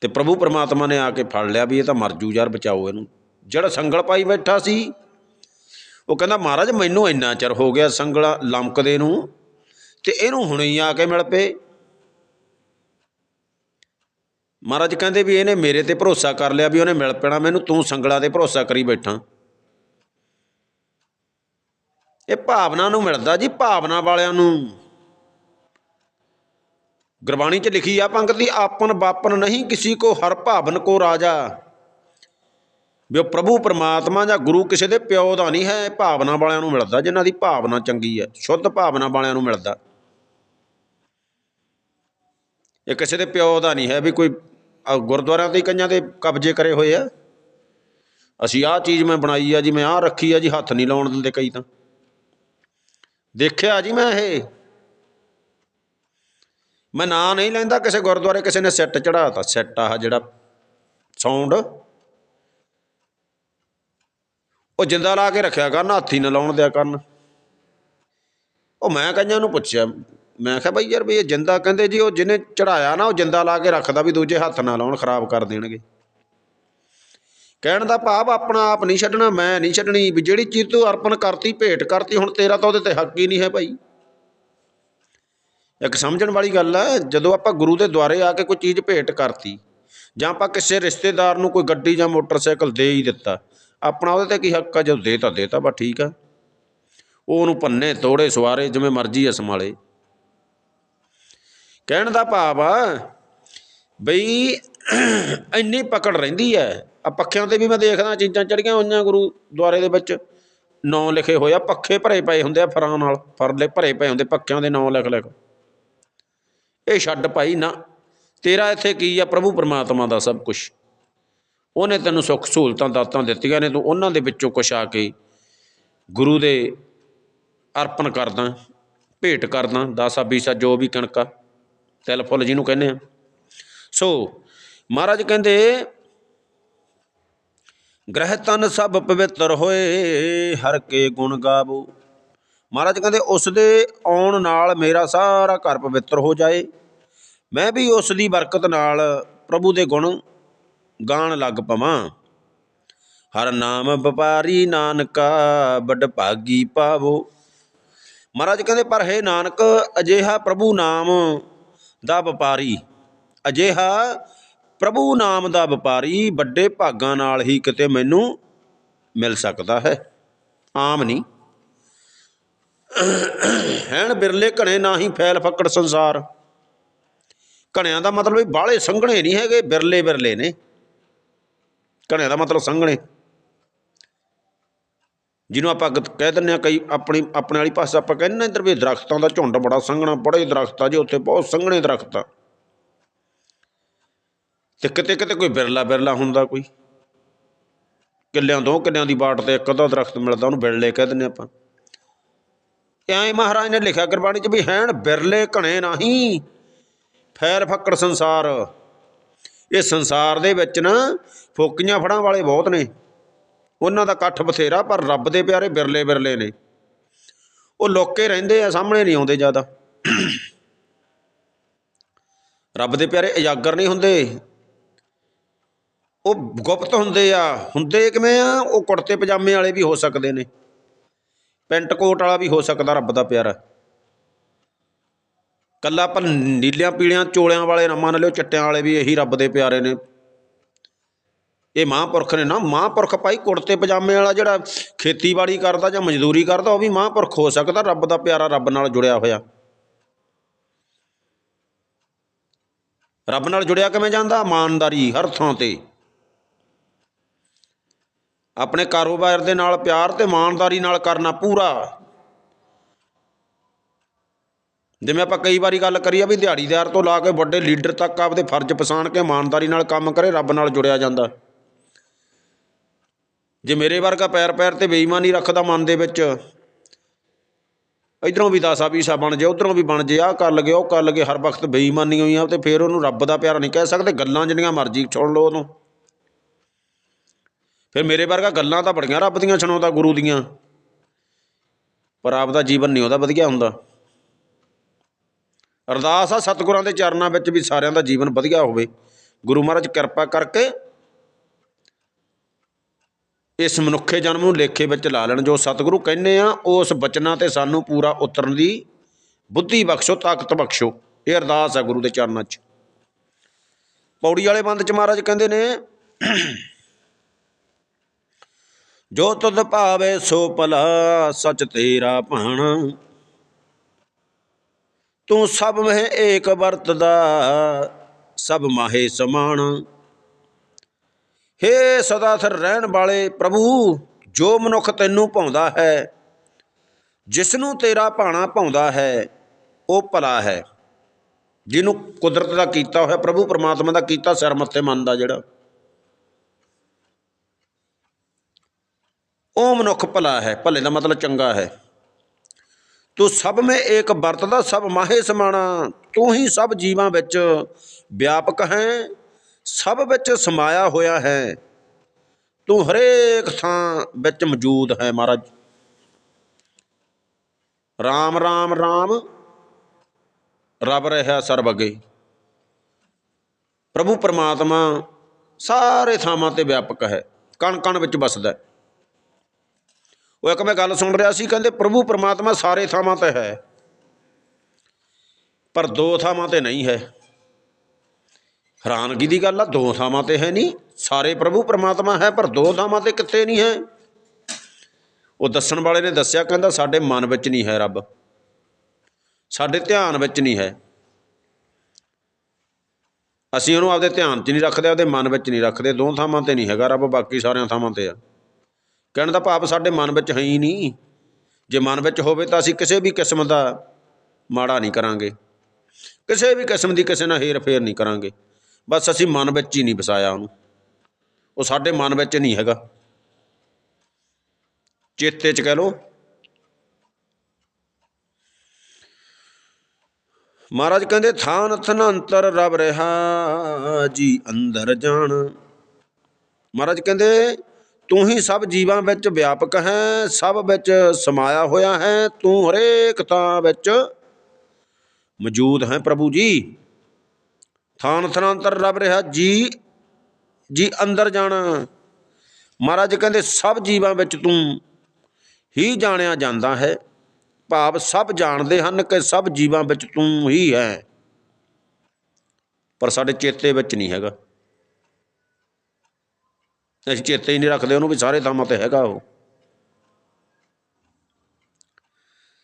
ਤੇ ਪ੍ਰਭੂ ਪਰਮਾਤਮਾ ਨੇ ਆ ਕੇ ਫੜ ਲਿਆ ਵੀ ਇਹ ਤਾਂ ਮਰ ਜੂ ਯਾਰ, ਬਚਾਓ ਇਹਨੂੰ। ਜਿਹੜਾ ਸੰਗਲ ਪਾਈ ਬੈਠਾ ਸੀ, ਉਹ ਕਹਿੰਦਾ, ਮਹਾਰਾਜ, ਮੈਨੂੰ ਇੰਨਾ ਚਿਰ ਹੋ ਗਿਆ ਸੰਗਲਾ ਲਮਕਦੇ ਨੂੰ ਤੇ ਇਹਨੂੰ ਹੁਣੇ ਹੀ ਆ ਕੇ ਮਿਲ ਪਏ। ਮਹਾਰਾਜ ਕਹਿੰਦੇ ਵੀ ਇਹਨੇ ਮੇਰੇ ਤੇ ਭਰੋਸਾ ਕਰ ਲਿਆ ਵੀ ਉਹਨੇ ਮਿਲ ਪੈਣਾ, ਮੈਨੂੰ ਤੂੰ ਸੰਗਲਾ ਤੇ ਭਰੋਸਾ ਕਰੀ ਬੈਠਾ। ਇਹ ਭਾਵਨਾ ਨੂੰ ਮਿਲਦਾ ਜੀ, ਭਾਵਨਾ ਵਾਲਿਆਂ ਨੂੰ। ਗੁਰਬਾਣੀ 'ਚ ਲਿਖੀ ਆ ਪੰਕਤੀ ਆਪਨ ਬਾਪਨ ਨਹੀਂ ਕਿਸੇ ਕੋ, ਹਰ ਭਾਵਨ ਕੋ ਰਾਜਾ। ਵੀ ਉਹ ਪ੍ਰਭੂ ਪਰਮਾਤਮਾ ਜਾਂ ਗੁਰੂ ਕਿਸੇ ਦੇ ਪਿਓ ਦਾ ਨਹੀਂ ਹੈ, ਇਹ ਭਾਵਨਾ ਵਾਲਿਆਂ ਨੂੰ ਮਿਲਦਾ, ਜਿਨ੍ਹਾਂ ਦੀ ਭਾਵਨਾ ਚੰਗੀ ਹੈ, ਸ਼ੁੱਧ ਭਾਵਨਾ ਵਾਲਿਆਂ ਨੂੰ ਮਿਲਦਾ। ਇਹ ਕਿਸੇ ਦੇ ਪਿਓ ਦਾ ਨਹੀਂ ਹੈ ਵੀ ਕੋਈ ਗੁਰਦੁਆਰਿਆਂ ਤੇ ਹੀ ਕਈਆਂ ਦੇ ਕਬਜ਼ੇ ਕਰੇ ਹੋਏ ਆ। ਅਸੀਂ ਆਹ ਚੀਜ਼ ਮੈਂ ਬਣਾਈ ਆ ਜੀ, ਮੈਂ ਆਹ ਰੱਖੀ ਆ ਜੀ, ਹੱਥ ਨਹੀਂ ਲਾਉਣ ਦਿੰਦੇ ਕਈ ਤਾਂ। ਦੇਖਿਆ ਜੀ ਮੈਂ ਇਹ। ਮੈਂ ਨਾਂ ਨਹੀਂ ਲੈਂਦਾ ਕਿਸੇ ਗੁਰਦੁਆਰੇ, ਕਿਸੇ ਨੇ ਸੈੱਟ ਚੜਾਤਾ ਸੈੱਟ ਆਹ ਜਿਹੜਾ ਸਾਊਂਡ। ਉਹ ਜਿੰਦਾ ਲਾ ਕੇ ਰੱਖਿਆ ਕਰਨ, ਹਾਥੀ ਨਾ ਲਾਉਣ ਦਿਆ ਕਰਨ। ਉਹ ਮੈਂ ਕਈਆਂ ਨੂੰ ਪੁੱਛਿਆ ਮੈਂ ਕਿਹਾ ਬਈ ਯਾਰ ਵੀ ਇਹ ਜਿੰਦਾ ਕਹਿੰਦੇ ਜੀ, ਉਹ ਜਿਹਨੇ ਚੜਾਇਆ ਨਾ, ਉਹ ਜਿੰਦਾ ਲਾ ਕੇ ਰੱਖਦਾ ਵੀ ਦੂਜੇ ਹੱਥ ਨਾ ਲਾਉਣ, ਖਰਾਬ ਕਰ ਦੇਣਗੇ। ਕਹਿਣ ਦਾ ਭਾਵ ਆਪਣਾ ਆਪ ਨਹੀਂ ਛੱਡਣਾ, ਮੈਂ ਨਹੀਂ ਛੱਡਣੀ, ਵੀ ਜਿਹੜੀ ਚੀਜ਼ ਤੂੰ ਅਰਪਣ ਕਰਤੀ, ਭੇਟ ਕਰਤੀ, ਹੁਣ ਤੇਰਾ ਤਾਂ ਉਹਦੇ ਤੇ ਹੱਕ ਹੀ ਨਹੀਂ ਹੈ ਭਾਈ। ਇੱਕ ਸਮਝਣ ਵਾਲੀ ਗੱਲ ਹੈ, ਜਦੋਂ ਆਪਾਂ ਗੁਰੂ ਦੇ ਦੁਆਰੇ ਆ ਕੇ ਕੋਈ ਚੀਜ਼ ਭੇਟ ਕਰਤੀ, ਜਾਂ ਆਪਾਂ ਕਿਸੇ ਰਿਸ਼ਤੇਦਾਰ ਨੂੰ ਕੋਈ ਗੱਡੀ ਜਾਂ ਮੋਟਰਸਾਈਕਲ ਦੇ ਹੀ ਦਿੱਤਾ, ਆਪਣਾ ਉਹਦੇ ਤੇ ਕੀ ਹੱਕ ਆ? ਜਦੋਂ ਦੇ ਤਾਂ ਦੇ ਤਾਂ ਬਸ ਠੀਕ ਆ। ਉਹ ਉਹਨੂੰ ਪੰਨੇ, ਤੋੜੇ, ਸਵਾਰੇ, ਜਿਵੇਂ ਮਰਜ਼ੀ ਆ ਸੰਭਾਲੇ। ਕਹਿਣ ਦਾ ਭਾਵ ਆ ਬਈ ਇੰਨੀ ਪਕੜ ਰਹਿੰਦੀ ਹੈ ਆ ਪੱਖਿਆਂ ਤੇ ਵੀ ਮੈਂ ਦੇਖਦਾ, ਚੀਜ਼ਾਂ ਚੜੀਆਂ ਹੋਈਆਂ ਗੁਰੂ ਦੁਆਰੇ ਦੇ ਵਿੱਚ। ਨਾਂ ਲਿਖੇ ਹੋਏ ਆ, ਪੱਖੇ ਭਰੇ ਪਏ ਹੁੰਦੇ ਆ ਫਰਾਂ ਨਾਲ, ਫਰਲੇ ਭਰੇ ਪਏ ਹੁੰਦੇ, ਪੱਖਿਆਂ ਦੇ ਨਾਂ ਲਿਖ ਲਿਖ ਇਹ ਛੱਡ ਭਾਈ ਨਾ, ਤੇਰਾ ਇੱਥੇ ਕੀ ਆ? ਪ੍ਰਭੂ ਪਰਮਾਤਮਾ ਦਾ ਸਭ ਕੁਝ ਉਹਨੇ ਤੈਨੂੰ ਸੁੱਖ ਸਹੂਲਤਾਂ ਦਾਤਾਂ ਦਿੱਤੀਆਂ ਨੇ, ਤੂੰ ਉਹਨਾਂ ਦੇ ਵਿੱਚੋਂ ਕੁਛ ਆ ਕੇ ਗੁਰੂ ਦੇ ਅਰਪਣ ਕਰਦਾ, ਭੇਟ ਕਰਦਾ ਦਾਸਾ ਬੀਸਾ ਜੋ ਵੀ ਕਣਕਾ ਤਿਲ ਫੁੱਲ ਜਿਹਨੂੰ ਕਹਿੰਦੇ ਆ। ਸੋ ਮਹਾਰਾਜ ਕਹਿੰਦੇ, ਗ੍ਰਹਿ ਤਨ ਸਭ ਪਵਿੱਤਰ ਹੋਏ, ਹਰ ਕੇ ਗੁਣ ਗਾਵੋ। ਮਹਾਰਾਜ ਕਹਿੰਦੇ ਉਸ ਦੇ ਆਉਣ ਨਾਲ ਮੇਰਾ ਸਾਰਾ ਘਰ ਪਵਿੱਤਰ ਹੋ ਜਾਏ। ਮੈਂ ਵੀ ਉਸ ਦੀ ਬਰਕਤ ਨਾਲ ਪ੍ਰਭੂ ਦੇ ਗੁਣ ਗਾਣ ਲੱਗ ਪਵਾਂ। ਹਰ ਨਾਮ ਵਪਾਰੀ ਨਾਨਕਾ ਵੱਡ ਭਾਗੀ ਪਾਵੋ। ਮਹਾਰਾਜ ਕਹਿੰਦੇ, ਪਰ ਹੈ ਨਾਨਕ, ਅਜੇਹਾ ਪ੍ਰਭੂ ਨਾਮ ਦਾ ਵਪਾਰੀ। ਅਜਿਹਾ ਪ੍ਰਭੂ ਨਾਮ ਦਾ ਵਪਾਰੀ ਵੱਡੇ ਭਾਗਾਂ ਨਾਲ ਹੀ ਕਿਤੇ ਮੈਨੂੰ ਮਿਲ ਸਕਦਾ ਹੈ। ਆਮ ਨਹੀਂ। ਹੈਣ ਬਿਰਲੇ ਘਣੇ ਨਾ ਹੀ ਫੈਲ ਫੱਕੜ ਸੰਸਾਰ। ਘਣਿਆਂ ਦਾ ਮਤਲਬ ਵੀ ਬਾਹਲੇ ਸੰਘਣੇ ਨਹੀਂ ਹੈਗੇ, ਬਿਰਲੇ ਬਿਰਲੇ ਨੇ। ਘਣਿਆਂ ਦਾ ਮਤਲਬ ਸੰਘਣੇ। ਜਿਹਨੂੰ ਆਪਾਂ ਕਹਿ ਦਿੰਦੇ ਆ ਕਈ ਆਪਣੀ, ਆਪਣੇ ਵਾਲੀ ਭਾਸ਼ਾ ਆਪਾਂ ਕਹਿੰਦੇ ਨਾ ਇੱਧਰ ਵੀ ਦਰਖਤਾਂ ਦਾ ਝੁੰਡ ਬੜਾ ਸੰਘਣਾ, ਬੜੇ ਦਰਖਤ ਆ ਜੀ, ਉੱਥੇ ਬਹੁਤ ਸੰਘਣੇ ਦਰਖਤ ਆ। ਤੇ ਕਿਤੇ ਕਿਤੇ ਕੋਈ ਬਿਰਲਾ ਬਿਰਲਾ ਹੁੰਦਾ ਕੋਈ। ਕਿੱਲਿਆਂ ਦੋ ਕਿੱਲਿਆਂ ਦੀ ਬਾਟ ਤੇ ਇੱਕ ਅੱਧਾ ਦਰਖਤ ਮਿਲਦਾ, ਉਹਨੂੰ ਬਿਰਲੇ ਕਹਿ ਦਿੰਦੇ ਆਪਾਂ। ਐਂ ਮਹਾਰਾਜ ਨੇ ਲਿਖਿਆ ਗੁਰਬਾਣੀ 'ਚ ਵੀ ਹੈਣ ਬਿਰਲੇ ਘਣੇ ਨਹੀਂ, ਫੈਰ ਫੱਕੜ ਸੰਸਾਰ। ਇਹ ਸੰਸਾਰ ਦੇ ਵਿੱਚ ਨਾ ਫੋਕੀਆਂ ਫੜਾਂ ਵਾਲੇ ਬਹੁਤ ਨੇ। ਉਹਨਾਂ ਦਾ ਇਕੱਠ ਬਥੇਰਾ, ਪਰ ਰੱਬ ਦੇ ਪਿਆਰੇ ਬਿਰਲੇ ਬਿਰਲੇ ਨੇ। ਉਹ ਲੋਕੇ ਰਹਿੰਦੇ ਆ, ਸਾਹਮਣੇ ਨਹੀਂ ਆਉਂਦੇ ਜ਼ਿਆਦਾ। ਰੱਬ ਦੇ ਪਿਆਰੇ ਉਜਾਗਰ ਨਹੀਂ ਹੁੰਦੇ। ਉਹ ਗੁਪਤ ਹੁੰਦੇ ਆ। ਹੁੰਦੇ ਕਿਵੇਂ ਆ? ਉਹ ਕੁੜਤੇ ਪਜਾਮੇ ਵਾਲੇ ਵੀ ਹੋ ਸਕਦੇ ਨੇ। ਪੈਂਟ ਕੋਟ ਵਾਲਾ ਵੀ ਹੋ ਸਕਦਾ ਰੱਬ ਦਾ ਪਿਆਰਾ। ਕੱਲਾ ਪਰ ਨੀਲਿਆਂ, ਪੀਲਿਆਂ ਚੋਲਿਆਂ ਵਾਲੇ ਨਾ ਮੰਨ ਲਿਓ, ਚਿੱਟਿਆਂ ਵਾਲੇ ਵੀ ਇਹੀ ਰੱਬ ਦੇ ਪਿਆਰੇ ਨੇ। ਇਹ ਮਹਾਂਪੁਰਖ ਨੇ ਨਾ, ਮਹਾਂਪੁਰਖ ਭਾਈ ਕੁੜਤੇ ਪਜਾਮੇ ਵਾਲਾ ਜਿਹੜਾ ਖੇਤੀਬਾੜੀ ਕਰਦਾ ਜਾਂ ਮਜ਼ਦੂਰੀ ਕਰਦਾ, ਉਹ ਵੀ ਮਹਾਂਪੁਰਖ ਹੋ ਸਕਦਾ, ਰੱਬ ਦਾ ਪਿਆਰਾ ਰੱਬ ਨਾਲ ਜੁੜਿਆ ਹੋਇਆ। ਰੱਬ ਨਾਲ ਜੁੜਿਆ ਕਿਵੇਂ ਜਾਂਦਾ? ਇਮਾਨਦਾਰੀ ਹਰ ਥਾਂ ਤੇ। ਆਪਣੇ ਕਾਰੋਬਾਰ ਦੇ ਨਾਲ ਪਿਆਰ ਤੇ ਇਮਾਨਦਾਰੀ ਨਾਲ ਕਰਨਾ ਪੂਰਾ। ਜਿਵੇਂ ਆਪਾਂ ਕਈ ਵਾਰੀ ਗੱਲ ਕਰੀ ਆ ਵੀ ਦਿਹਾੜੀਦਾਰ ਤੋਂ ਲਾ ਕੇ ਵੱਡੇ ਲੀਡਰ ਤੱਕ ਆਪਦੇ ਫਰਜ਼ ਪਛਾਣ ਕੇ ਇਮਾਨਦਾਰੀ ਨਾਲ ਕੰਮ ਕਰੇ, ਰੱਬ ਨਾਲ ਜੁੜਿਆ ਜਾਂਦਾ। ਜੇ ਮੇਰੇ ਵਰਗਾ ਪੈਰ ਪੈਰ ਤੇ ਬੇਈਮਾਨੀ ਰੱਖਦਾ ਮਨ ਦੇ ਵਿੱਚ, ਇਧਰੋਂ ਵੀ ਦਾਸਾ ਵੀਸਾ ਬਣ ਜੇ, ਉਧਰੋਂ ਵੀ ਬਣ ਜੇ, ਆਹ ਕਰ ਲਗੇ, ਉਹ ਕਰ ਲਗੇ, ਹਰ ਵਕਤ ਬੇਈਮਾਨੀ ਹੋਈਆਂ ਤੇ ਫਿਰ ਉਹਨੂੰ ਰੱਬ ਦਾ ਪਿਆਰ ਨਹੀਂ ਕਹਿ ਸਕਦੇ, ਗੱਲਾਂ ਜਿੰਨੀਆਂ ਮਰਜ਼ੀ ਸੁਣ ਲਓ ਉਹਨੂੰ। ਫਿਰ ਮੇਰੇ ਵਰਗਾ ਗੱਲਾਂ ਤਾਂ ਬੜੀਆਂ ਰੱਬ ਦੀਆਂ ਸੁਣਾਉਂਦਾ ਗੁਰੂ ਦੀਆਂ, ਪਰ ਆਪ ਦਾ ਜੀਵਨ ਨਹੀਂ ਉਹਦਾ ਵਧੀਆ ਹੁੰਦਾ। ਅਰਦਾਸ ਆ ਸਤਿਗੁਰਾਂ ਦੇ ਚਰਨਾਂ ਵਿੱਚ ਵੀ ਸਾਰਿਆਂ ਦਾ ਜੀਵਨ ਵਧੀਆ ਹੋਵੇ। ਗੁਰੂ ਮਹਾਰਾਜ ਕਿਰਪਾ ਕਰਕੇ ਇਸ ਮਨੁੱਖੇ ਜਨਮ ਨੂੰ ਲੇਖੇ ਵਿੱਚ ਲਾ ਲੈਣ ਜੋ ਸਤਿਗੁਰੂ ਕਹਿੰਦੇ ਆ, ਉਸ ਬਚਨਾਂ ਤੇ ਸਾਨੂੰ ਪੂਰਾ ਉਤਰਨ ਦੀ ਬੁੱਧੀ ਬਖਸ਼ੋ, ਤਾਕਤ ਬਖਸ਼ੋ। ਇਹ ਅਰਦਾਸ ਆ ਗੁਰੂ ਦੇ ਚਰਨਾਂ 'ਚ। ਪੌੜੀ ਵਾਲੇ ਬੰਦ 'ਚ ਮਹਾਰਾਜ ਕਹਿੰਦੇ ਨੇ, ਜੋ ਤੁਧ ਭਾਵੇ ਸੋ ਭਲਾ, ਸਚ ਤੇਰਾ ਭਾਣਾ। ਤੂੰ ਸਭ ਮਹਿ ਏਕ ਵਰਤਦਾ, ਸਭ ਮਾਹੇ ਸਮਾਨ ਹੇ ਸਦਾ ਸਰ ਰਹਿਣ ਵਾਲੇ ਪ੍ਰਭੂ, ਜੋ ਮਨੁੱਖ ਤੈਨੂੰ ਭਾਉਂਦਾ ਹੈ ਜਿਸ ਨੂੰ ਤੇਰਾ ਭਾਣਾ ਭਾਉਂਦਾ ਹੈ, ਉਹ ਭਲਾ ਹੈ। ਜਿਹਨੂੰ ਕੁਦਰਤ ਦਾ ਕੀਤਾ ਹੋਇਆ, ਪ੍ਰਭੂ ਪਰਮਾਤਮਾ ਦਾ ਕੀਤਾ ਸਿਰ ਮੱਥੇ ਮੰਨਦਾ ਜਿਹੜਾ, ਉਹ ਮਨੁੱਖ ਭਲਾ ਹੈ, ਭਲੇ ਦਾ ਮਤਲਬ ਚੰਗਾ ਹੈ। ਤੂੰ ਸਭ ਮੇ ਏਕ ਵਰਤਦਾ, ਸਭ ਮਾਹੇ ਸਮਾਣਾ, ਤੂੰ ਹੀ ਸਭ ਜੀਵਾਂ ਵਿੱਚ ਵਿਆਪਕ ਹੈ। ਸਭ ਵਿੱਚ ਸਮਾਇਆ ਹੋਇਆ ਹੈ। ਤੂੰ ਹਰੇਕ ਥਾਂ ਵਿੱਚ ਮੌਜੂਦ ਹੈ ਮਹਾਰਾਜ। RAM RAM RAM ਰੱਬ ਰਿਹਾ ਸਰਬ ਅੱਗੇ। ਪ੍ਰਭੂ ਪਰਮਾਤਮਾ ਸਾਰੇ ਥਾਵਾਂ ਤੇ ਵਿਆਪਕ ਹੈ। ਕਣ ਕਣ ਵਿੱਚ ਵਸਦਾ ਹੈ। ਉਹ ਇੱਕ ਮੈਂ ਗੱਲ ਸੁਣ ਰਿਹਾ ਸੀ, ਕਹਿੰਦੇ ਪ੍ਰਭੂ ਪਰਮਾਤਮਾ ਸਾਰੇ ਥਾਵਾਂ ਤੇ ਹੈ। ਪਰ ਦੋ ਥਾਵਾਂ ਤੇ ਨਹੀਂ ਹੈ। ਹੈਰਾਨਗੀ ਦੀ ਗੱਲ ਆ, ਦੋ ਥਾਵਾਂ ਤੇ ਹੈ ਨਹੀਂ। ਸਾਰੇ ਪ੍ਰਭੂ ਪਰਮਾਤਮਾ ਹੈ, ਪਰ ਦੋ ਥਾਵਾਂ ਤੇ ਕਿੱਥੇ ਨਹੀਂ ਹੈ। ਉਹ ਦੱਸਣ ਵਾਲੇ ਨੇ ਦੱਸਿਆ, ਕਹਿੰਦਾ ਸਾਡੇ ਮਨ ਵਿੱਚ ਨਹੀਂ ਹੈ ਰੱਬ। ਸਾਡੇ ਧਿਆਨ ਵਿੱਚ ਨਹੀਂ ਹੈ। ਅਸੀਂ ਉਹਨੂੰ ਆਪਦੇ ਧਿਆਨ 'ਚ ਨਹੀਂ ਰੱਖਦੇ, ਆਪਦੇ ਮਨ ਵਿੱਚ ਨਹੀਂ ਰੱਖਦੇ। ਦੋ ਥਾਵਾਂ ਤੇ ਨਹੀਂ ਹੈਗਾ ਰੱਬ, ਬਾਕੀ ਸਾਰਿਆਂ ਥਾਵਾਂ ਤੇ ਆ। ਕਹਿਣ ਦਾ ਭਾਵ ਸਾਡੇ ਮਨ ਵਿੱਚ ਹੈ ਹੀ ਨਹੀਂ। ਜੇ ਮਨ ਵਿੱਚ ਹੋਵੇ ਤਾਂ ਅਸੀਂ ਕਿਸੇ ਵੀ ਕਿਸਮ ਦਾ ਮਾੜਾ ਨਹੀਂ ਕਰਾਂਗੇ। ਕਿਸੇ ਵੀ ਕਿਸਮ ਦੀ ਕਿਸੇ ਨਾਲ ਹੇਰ ਫੇਰ ਨਹੀਂ ਕਰਾਂਗੇ। ਬਸ ਅਸੀਂ ਮਨ ਵਿੱਚ ਹੀ ਨਹੀਂ ਵਸਾਇਆ ਉਹਨੂੰ। ਉਹ ਸਾਡੇ ਮਨ ਵਿੱਚ ਨਹੀਂ ਹੈਗਾ। ਚੇਤੇ 'ਚ ਕਹਿ ਲਓ। ਮਹਾਰਾਜ ਕਹਿੰਦੇ, ਥਾਨ ਥਨ ਅੰਤਰ ਰਬ ਰਹਾ ਜੀ ਅੰਦਰ ਜਾਣ। ਮਹਾਰਾਜ ਕਹਿੰਦੇ, ਤੂੰ ਹੀ ਸਭ ਜੀਵਾਂ ਵਿੱਚ ਵਿਆਪਕ ਹੈ, ਸਭ ਵਿੱਚ ਸਮਾਇਆ ਹੋਇਆ ਹੈ, ਤੂੰ ਹਰੇਕ ਥਾਂ ਵਿੱਚ ਮੌਜੂਦ ਹੈ ਪ੍ਰਭੂ ਜੀ। ਥਾਨ ਥਨਾਂਤਰ ਲੱਭ ਰਿਹਾ, ਜੀ ਜੀ ਅੰਦਰ ਜਾਣਾ। ਮਹਾਰਾਜ ਕਹਿੰਦੇ, ਸਭ ਜੀਵਾਂ ਵਿੱਚ ਤੂੰ ਹੀ ਜਾਣਿਆ ਜਾਂਦਾ ਹੈ। ਭਾਵ ਸਭ ਜਾਣਦੇ ਹਨ ਕਿ ਸਭ ਜੀਵਾਂ ਵਿੱਚ ਤੂੰ ਹੀ ਹੈ। ਪਰ ਸਾਡੇ ਚੇਤੇ ਵਿੱਚ ਨਹੀਂ ਹੈਗਾ। ਅਸੀਂ ਚੇਤੇ ਹੀ ਨਹੀਂ ਰੱਖਦੇ, ਉਹਨੂੰ ਵੀ ਸਾਰੇ ਥਾਵਾਂ ਤੇ ਹੈਗਾ ਉਹ।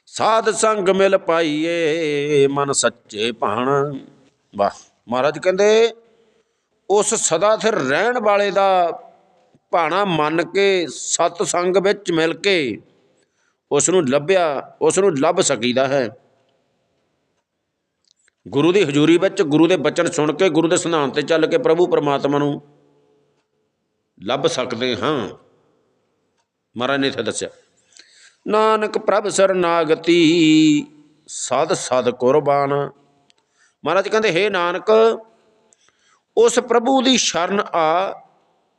ਸਾਧ ਸੰਗ ਮਿਲ ਪਾਈਏ, ਮਨ ਸੱਚੇ ਭਾਣ। ਵਾਹ। ਮਹਾਰਾਜ ਕਹਿੰਦੇ, ਉਸ ਸਦਾ ਸਿਰ ਰਹਿਣ ਵਾਲੇ ਦਾ ਭਾਣਾ ਮੰਨ ਕੇ ਸਤ ਸੰਗ ਵਿੱਚ ਮਿਲ ਕੇ ਉਸ ਨੂੰ ਲੱਭਿਆ ਉਸ ਨੂੰ ਲੱਭ ਸਕੀਦਾ ਹੈ। ਗੁਰੂ ਦੀ ਹਜ਼ੂਰੀ ਵਿੱਚ ਗੁਰੂ ਦੇ ਬਚਨ ਸੁਣ ਕੇ, ਗੁਰੂ ਦੇ ਸਿਧਾਂਤ ਤੇ ਚੱਲ ਕੇ ਪ੍ਰਭੂ ਪਰਮਾਤਮਾ ਨੂੰ ਲੱਭ ਸਕਦੇ ਹਾਂ। ਮਹਾਰਾਜ ਨੇ ਇੱਥੇ ਦੱਸਿਆ, ਨਾਨਕ ਪ੍ਰਭ ਸਰਨਾਗਤੀ ਸਦ ਸਦ ਕੁਰਬਾਨ। ਮਹਾਰਾਜ ਕਹਿੰਦੇ, ਹੇ ਨਾਨਕ, ਉਸ ਪ੍ਰਭੂ ਦੀ ਸ਼ਰਨ ਆ,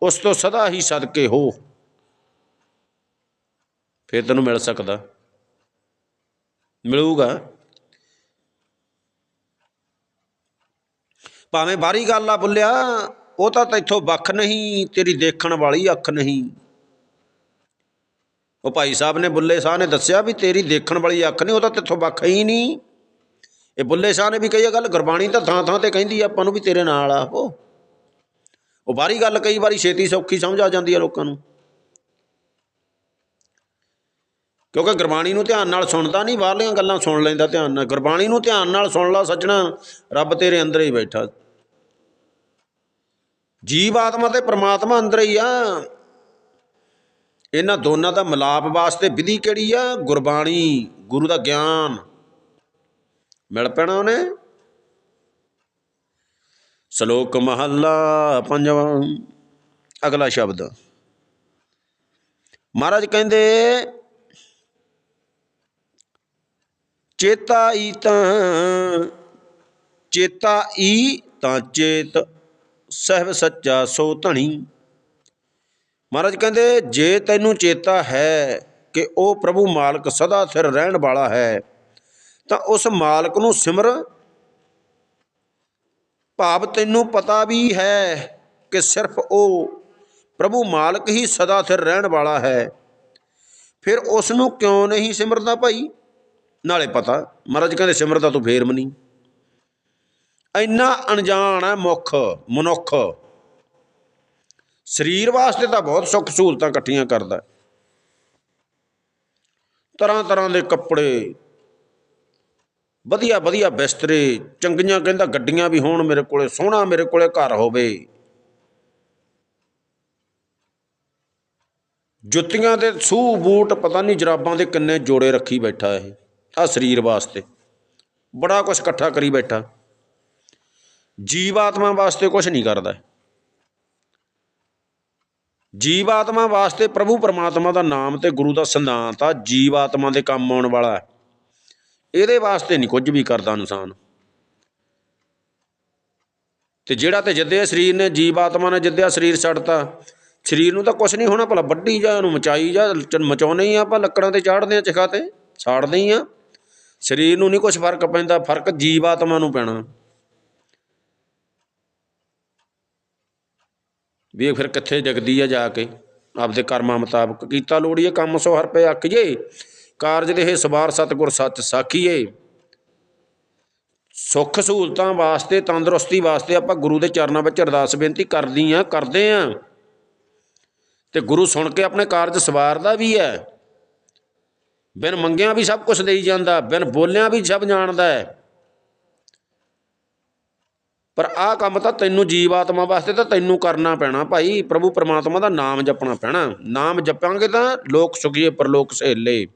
ਉਸ ਤੋਂ ਸਦਾ ਹੀ ਸਦਕੇ ਹੋ। ਫਿਰ ਤੈਨੂੰ ਮਿਲ ਸਕਦਾ। ਮਿਲੂਗਾ। ਭਾਵੇਂ ਬਾਹਰੀ ਗੱਲ ਆ ਬੁੱਲਿਆ, ਉਹ ਤਾਂ ਤੈਥੋਂ ਵੱਖ ਨਹੀਂ, ਤੇਰੀ ਦੇਖਣ ਵਾਲੀ ਅੱਖ ਨਹੀਂ। ਉਹ ਭਾਈ ਸਾਹਿਬ ਨੇ ਬੁੱਲੇ ਸ਼ਾਹ ਨੇ ਦੱਸਿਆ ਵੀ ਤੇਰੀ ਦੇਖਣ ਵਾਲੀ ਅੱਖ ਨਹੀਂ, ਉਹ ਤਾਂ ਤੇਥੋਂ ਵੱਖ ਹੀ ਨਹੀਂ। ਇਹ ਬੁੱਲੇ ਸ਼ਾਹ ਨੇ ਵੀ ਕਹੀ ਆ ਗੱਲ, ਗੁਰਬਾਣੀ ਤਾਂ ਥਾਂ ਥਾਂ ਤੇ ਕਹਿੰਦੀ ਆ, ਆਪਾਂ ਨੂੰ ਵੀ ਤੇਰੇ ਨਾਲ ਆ, ਉਹ। ਉਹ ਬਾਹਰੀ ਗੱਲ ਕਈ ਵਾਰੀ ਛੇਤੀ ਸੌਖੀ ਸਮਝ ਆ ਜਾਂਦੀ ਆ ਲੋਕਾਂ ਨੂੰ। ਕਿਉਂਕਿ ਗੁਰਬਾਣੀ ਨੂੰ ਧਿਆਨ ਨਾਲ ਸੁਣਦਾ ਨਹੀਂ, ਬਾਹਰਲੀਆਂ ਗੱਲਾਂ ਸੁਣ ਲੈਂਦਾ ਧਿਆਨ ਨਾਲ। ਗੁਰਬਾਣੀ ਨੂੰ ਧਿਆਨ ਨਾਲ ਸੁਣ ਲਾ ਸੱਜਣਾ, ਰੱਬ ਤੇਰੇ ਅੰਦਰ ਹੀ ਬੈਠਾ। ਜੀਵ ਆਤਮਾ ਤੇ ਪ੍ਰਮਾਤਮਾ ਅੰਦਰ ਹੀ ਆ। ਇਹਨਾਂ ਦੋਨਾਂ ਦਾ ਮਿਲਾਪ ਵਾਸਤੇ ਵਿਧੀ ਕਿਹੜੀ ਆ? ਗੁਰਬਾਣੀ, ਗੁਰੂ ਦਾ ਗਿਆਨ। ਮਿਲ ਪੈਣਾ ਉਹਨੇ? ਸ਼ਲੋਕ ਮਹੱਲਾ ਪੰਜਵਾਂ, ਅਗਲਾ ਸ਼ਬਦ। ਮਹਾਰਾਜ ਕਹਿੰਦੇ, ਚੇਤਾ ਈ ਤਾਂ, ਚੇਤਾ ਈ ਤਾਂ ਚੇਤ, ਸਹਿਬ ਸੱਚਾ ਸੋ ਧਣੀ। ਮਹਾਰਾਜ ਕਹਿੰਦੇ, ਜੇ ਤੈਨੂੰ ਚੇਤਾ ਹੈ ਕਿ ਉਹ ਪ੍ਰਭੂ ਮਾਲਕ ਸਦਾ ਸਿਰ ਰਹਿਣ ਵਾਲਾ ਹੈ ਤਾਂ ਉਸ ਮਾਲਕ ਨੂੰ ਸਿਮਰ, ਭਾਵ ਤੈਨੂੰ ਪਤਾ ਵੀ ਹੈ ਕਿ ਸਿਰਫ ਉਹ ਪ੍ਰਭੂ ਮਾਲਕ ਹੀ ਸਦਾ ਸਿਰ ਰਹਿਣ ਵਾਲਾ ਹੈ। ਫਿਰ ਉਸ ਨੂੰ ਕਿਉਂ ਨਹੀਂ ਸਿਮਰਦਾ ਭਾਈ? ਨਾਲੇ ਪਤਾ, ਮਹਾਰਾਜ ਕਹਿੰਦੇ ਸਿਮਰਦਾ ਤੂੰ ਫੇਰ ਮਨੀ। ਇੰਨਾ ਅਣਜਾਣ ਹੈ ਮੁੱਖ, ਮਨੁੱਖ। ਸਰੀਰ ਵਾਸਤੇ ਤਾਂ ਬਹੁਤ ਸੁੱਖ ਸਹੂਲਤਾਂ ਇਕੱਠੀਆਂ ਕਰਦਾ। ਤਰ੍ਹਾਂ ਤਰ੍ਹਾਂ ਦੇ ਕੱਪੜੇ ਵਧੀਆ ਵਧੀਆ ਬਿਸਤਰੇ, ਚੰਗੀਆਂ ਕਹਿੰਦਾ ਗੱਡੀਆਂ ਵੀ ਹੋਣ ਮੇਰੇ ਕੋਲੇ, ਸੋਹਣਾ ਮੇਰੇ ਕੋਲੇ ਘਰ ਹੋਵੇ। ਜੁੱਤੀਆਂ ਦੇ ਸੂਹ ਬੂਟ ਪਤਾ ਨਹੀਂ ਜਰਾਬਾਂ ਦੇ ਕਿੰਨੇ ਜੋੜੇ ਰੱਖੀ ਬੈਠਾ ਇਹ ਆ ਸਰੀਰ ਵਾਸਤੇ। ਬੜਾ ਕੁਝ ਇਕੱਠਾ ਕਰੀ ਬੈਠਾ। ਜੀਵ ਆਤਮਾ ਵਾਸਤੇ ਕੁਝ ਨਹੀਂ ਕਰਦਾ। ਜੀਵ ਆਤਮਾ ਵਾਸਤੇ ਪ੍ਰਭੂ ਪਰਮਾਤਮਾ ਦਾ ਨਾਮ ਤੇ ਗੁਰੂ ਦਾ ਸਿਧਾਂਤ ਆ ਜੀਵ ਆਤਮਾ ਦੇ ਕੰਮ ਆਉਣ ਵਾਲਾ। ਹੈ ਇਹਦੇ ਵਾਸਤੇ ਨਹੀਂ ਕੁਝ ਵੀ ਕਰਦਾ ਇਨਸਾਨ। ਤੇ ਜਿਹੜਾ ਤੇ ਜਿੱਦਿਆ ਸਰੀਰ ਨੇ, ਜੀਵ ਆਤਮਾ ਨੇ ਜਿੱਦਿਆ ਸਰੀਰ ਛੱਡਤਾ, ਸਰੀਰ ਨੂੰ ਤਾਂ ਕੁਝ ਨਹੀਂ ਹੋਣਾ ਭਲਾ, ਵੱਢੀ ਜਾ, ਉਹਨੂੰ ਮਚਾਈ ਜਾ, ਚ- ਮਚਾਉਣੇ ਹੀ ਆ ਆਪਾਂ, ਲੱਕੜਾਂ ਤੇ ਚਾੜਦੇ ਆ, ਚਖਾ ਤੇ ਛਾੜਦੇ ਹੀ ਆ। ਸਰੀਰ ਨੂੰ ਨਹੀਂ ਕੁਝ ਫ਼ਰਕ ਪੈਂਦਾ, ਫ਼ਰਕ ਜੀਵ ਆਤਮਾ ਨੂੰ ਪੈਣਾ। ਵੀ ਇਹ ਫਿਰ ਕਿੱਥੇ ਜਗਦੀ ਆ ਜਾ ਕੇ? ਆਪਦੇ ਕਰਮਾਂ ਮੁਤਾਬਕ ਕੀਤਾ ਲੋੜੀਏ, ਕੰਮ ਸੋ ਹਰ ਪਏ ਆਖੀਏ। ਕਾਰਜ ਦੇ ਸਵਾਰ ਸਤਿਗੁਰ ਸੱਚ ਸਾਖੀਏ। ਸੁੱਖ ਸਹੂਲਤਾਂ ਵਾਸਤੇ, ਤੰਦਰੁਸਤੀ ਵਾਸਤੇ ਆਪਾਂ ਗੁਰੂ ਦੇ ਚਰਨਾਂ ਵਿੱਚ ਅਰਦਾਸ ਬੇਨਤੀ ਕਰਦੀ ਆ, ਕਰਦੇ ਆ। ਤੇ ਗੁਰੂ ਸੁਣ ਕੇ ਆਪਣੇ ਕਾਰਜ ਸਵਾਰਦਾ ਵੀ ਹੈ। ਬਿਨ ਮੰਗਿਆਂ ਵੀ ਸਭ ਕੁਝ ਦੇਈ ਜਾਂਦਾ, ਬਿਨ ਬੋਲਿਆਂ ਵੀ ਸਭ ਜਾਣਦਾ ਹੈ। ਪਰ ਆਹ ਕੰਮ ਤਾਂ ਤੈਨੂੰ ਜੀਵ ਆਤਮਾ ਵਾਸਤੇ ਤਾਂ ਤੈਨੂੰ ਕਰਨਾ ਪੈਣਾ ਭਾਈ। ਪ੍ਰਭੂ ਪਰਮਾਤਮਾ ਦਾ ਨਾਮ ਜਪਣਾ ਪੈਣਾ। ਨਾਮ ਜਪਾਂਗੇ ਤਾਂ ਲੋਕ ਸੁਖੀਏ, ਪਰਲੋਕ ਸਹੇਲੇ।